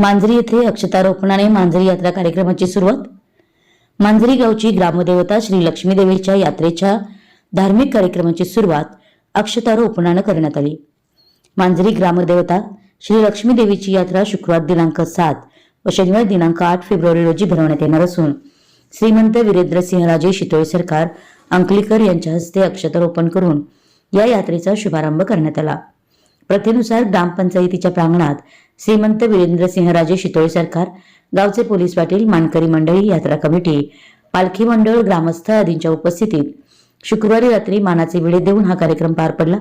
मांजरी येथे अक्षतारोपणाने मांजरी यात्रा कार्यक्रमाची सुरुवात. मांजरी गावची ग्रामदेवता श्री लक्ष्मीदेवीच्या यात्रेच्या धार्मिक कार्यक्रमाची सुरुवात अक्षतारोपणानं करण्यात आली. मांजरी ग्रामदेवता श्री लक्ष्मीदेवीची यात्रा शुक्रवार दिनांक सात व शनिवार दिनांक आठ फेब्रुवारी रोजी भरवण्यात येणार असून श्रीमंत वीरेंद्रसिंहराजे शितोळे सरकार अंकलीकर यांच्या हस्ते अक्षतारोपण करून या यात्रेचा शुभारंभ करण्यात आला. प्रथेनुसार ग्रामपंचायतीच्या प्रांगणात श्रीमंत वीरेंद्रसिंहराजे शितोळे सरकार गावचे पोलीस पाटील मानकरी मंडळी यात्रा कमिटी पालखी मंडळ ग्रामस्थ आदींच्या उपस्थितीत शुक्रवारी रात्री मानाचे विडे देऊन हा कार्यक्रम पार पडला.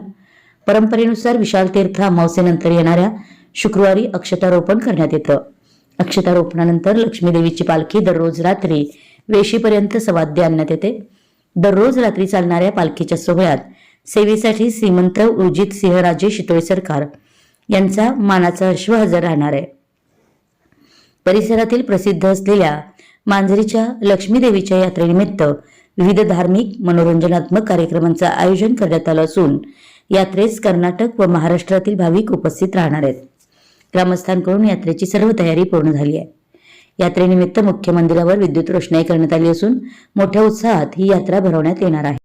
परंपरेनुसार विशाल तीर्थ अमावस्येनंतर येणाऱ्या शुक्रवारी अक्षतारोपण करण्यात येतं. अक्षतारोपणानंतर लक्ष्मीदेवीची पालखी दररोज रात्री वेशीपर्यंत सवाद्य आणण्यात येते. दररोज रात्री चालणाऱ्या पालखीच्या सोहळ्यात सेवेसाठी श्रीमंत उर्जित सिंहराजे शितोळे सरकार यांचा मानाचा अश्व हजर राहणार आहे. परिसरातील प्रसिद्ध असलेल्या मांजरीच्या लक्ष्मीदेवीच्या यात्रेनिमित्त विविध धार्मिक मनोरंजनात्मक कार्यक्रमांचं आयोजन करण्यात आलं असून यात्रेस कर्नाटक व महाराष्ट्रातील भाविक उपस्थित राहणार आहेत. ग्रामस्थांकडून यात्रेची सर्व तयारी पूर्ण झाली आहे. यात्रेनिमित्त मुख्य मंदिरावर विद्युत रोषणाई करण्यात आली असून मोठ्या उत्साहात ही यात्रा भरवण्यात येणार आहे.